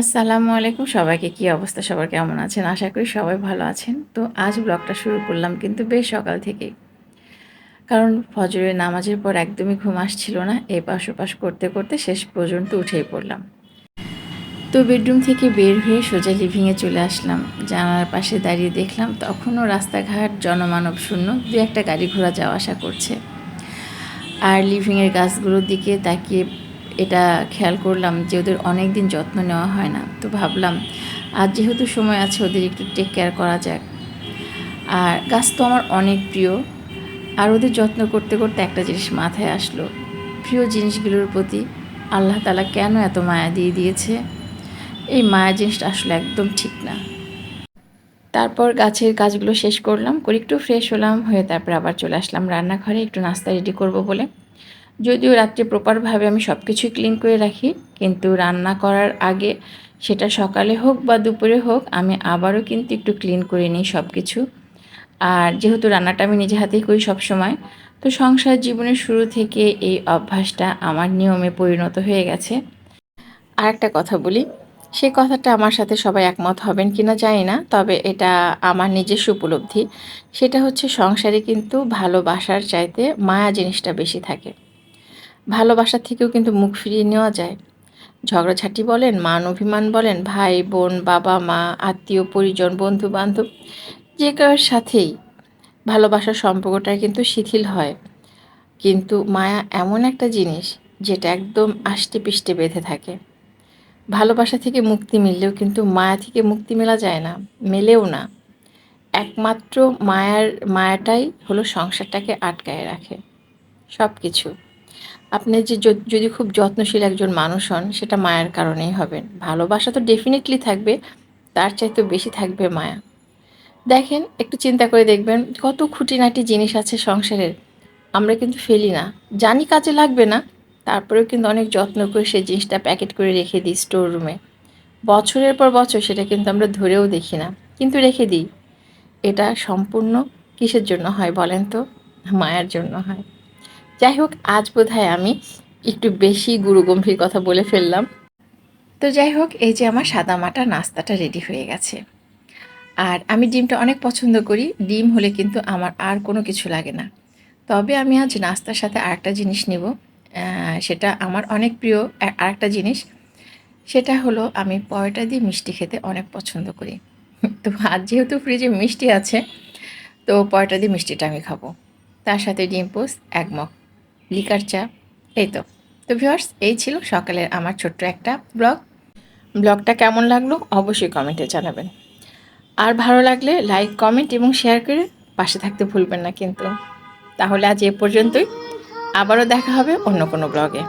আসসালামু আলাইকুম। সবাইকে কি অবস্থা? সবার কেমন আছেন? আশা করি সবাই ভালো আছেন। তো আজ ব্লগটা শুরু করলাম কিন্তু বেশ সকাল থেকেই। কারণ ফজরের নামাজের পর একদমই ঘুম আসছিল না। এই পাশ ওপাশ করতে করতে শেষ পর্যন্ত উঠেই পড়লাম। তো বেডরুম থেকে বের হয়ে সোজা লিভিংয়ে চলে আসলাম। জানালার পাশে দাঁড়িয়ে দেখলাম তখনও রাস্তাঘাট জনমানব শূন্য। দু একটা গাড়ি ঘোড়া যাওয়া আসা করছে। আর লিভিংয়ের গাছগুলোর দিকে তাকিয়ে এটা খেয়াল করলাম যে ওদের অনেক দিন যত্ন নেওয়া হয় না। তো ভাবলাম আর যেহেতু সময় আছে, ওদের একটু টেক কেয়ার করা যাক। আর গাছ তো আমার অনেক প্রিয়। আর ওদের যত্ন করতে করতে একটা জিনিস মাথায় আসলো। প্রিয় জিনিসগুলোর প্রতি আল্লাহ তালা কেন এত মায়া দিয়ে দিয়েছে? এই মায়া জিনিসটা আসলে একদম ঠিক না। তারপর গাছের কাজগুলো শেষ করলাম, করে একটু ফ্রেশ হলাম, হয়ে তারপর আবার চলে আসলাম রান্নাঘরে, একটু নাস্তা রেডি করব বলে। যদিও রাত্রে প্রপারভাবে আমি সব কিছুই ক্লিন করে রাখি, কিন্তু রান্না করার আগে সেটা সকালে হোক বা দুপুরে হোক, আমি আবারও কিন্তু একটু ক্লিন করে নিই সব কিছু আর যেহেতু রান্নাটা আমি নিজে হাতেই করি সব সময় তো সংসার জীবনের শুরু থেকে এই অভ্যাসটা আমার নিয়মে পরিণত হয়ে গেছে। আর একটা কথা বলি সেই কথাটা আমার সাথে সবাই একমত হবেন কিনা জানি না, তবে এটা আমার নিজস্ব উপলব্ধি। সেটা হচ্ছে সংসারে কিন্তু ভালোবাসার চাইতে মায়া জিনিসটা বেশি থাকে। ভালোবাসা থেকেও কিন্তু মুখ ফিরিয়ে নেওয়া যায়। ঝগড়াঝাটি বলেন, মান অভিমান বলেন, ভাই, বোন, বাবা, মা, আত্মীয়, পরিজন বন্ধু বান্ধব যে কারোর সাথেই ভালোবাসার সম্পর্কটা কিন্তু শিথিল হয়। কিন্তু মায়া এমন একটা জিনিস যেটা একদম আষ্টে পিষ্টে বেঁধে থাকে। ভালোবাসা থেকে মুক্তি মিললেও কিন্তু মায়া থেকে মুক্তি মেলা যায় না, মেলেও না। একমাত্র মায়ার, মায়াটাই হলো সংসারটাকে আটকায় রাখে। সব কিছু আপনি যে যদি খুব যত্নশীল একজন মানুষ হন, সেটা মায়ের কারণেই হবেন ভালোবাসা তো ডেফিনেটলি থাকবে, তার চাইতে বেশি থাকবে মায়া। দেখেন, একটু চিন্তা করে দেখবেন, কত খুঁটিনাটি জিনিস আছে সংসারের, আমরা কিন্তু ফেলি না। জানি কাজে লাগবে না, তারপরেও কিন্তু অনেক যত্ন করে সেই জিনিসটা প্যাকেট করে রেখে দিই স্টোর রুমে বছরের পর বছর সেটা কিন্তু আমরা ধরেও দেখি না, কিন্তু রেখে দিই। এটা সম্পূর্ণ কিসের জন্য হয় বলেন তো? মায়ার জন্য হয়। যাই হোক আজ বোধ আমি একটু বেশি গুরু গম্ভীর কথা বলে ফেললাম। তো যাই হোক এই যে আমার সাদা মাটা, নাস্তাটা রেডি হয়ে গেছে। আর আমি ডিমটা অনেক পছন্দ করি। ডিম হলে কিন্তু আমার আর কোনো কিছু লাগে না। তবে আমি আজ নাস্তার সাথে আরেকটা জিনিস নেব। সেটা আমার অনেক প্রিয় আরেকটা জিনিস। সেটা হলো, আমি পরোটা দিয়ে মিষ্টি খেতে অনেক পছন্দ করি। তো আজ যেহেতু ফ্রিজে মিষ্টি আছে, তো পরোটা দিয়ে মিষ্টিটা আমি খাব। তার সাথে ডিম পোস্ট এক মগ লিকার চা। এই তো। তো ভিওর্স এই ছিল সকালের আমার ছোট্ট একটা ব্লগ। ব্লগটা কেমন লাগল অবশ্যই কমেন্টে জানাবেন। আর ভালো লাগলে লাইক, কমেন্ট এবং শেয়ার করে পাশে থাকতে ভুলবেন না কিন্তু। তাহলে আজ এ পর্যন্তই। আবারও দেখা হবে অন্য কোনো ব্লগে।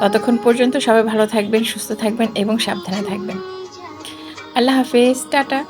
ততক্ষণ পর্যন্ত সবাই ভালো থাকবেন, সুস্থ থাকবেন এবং সাবধানে থাকবেন। আল্লাহ হাফেজ, টাটা।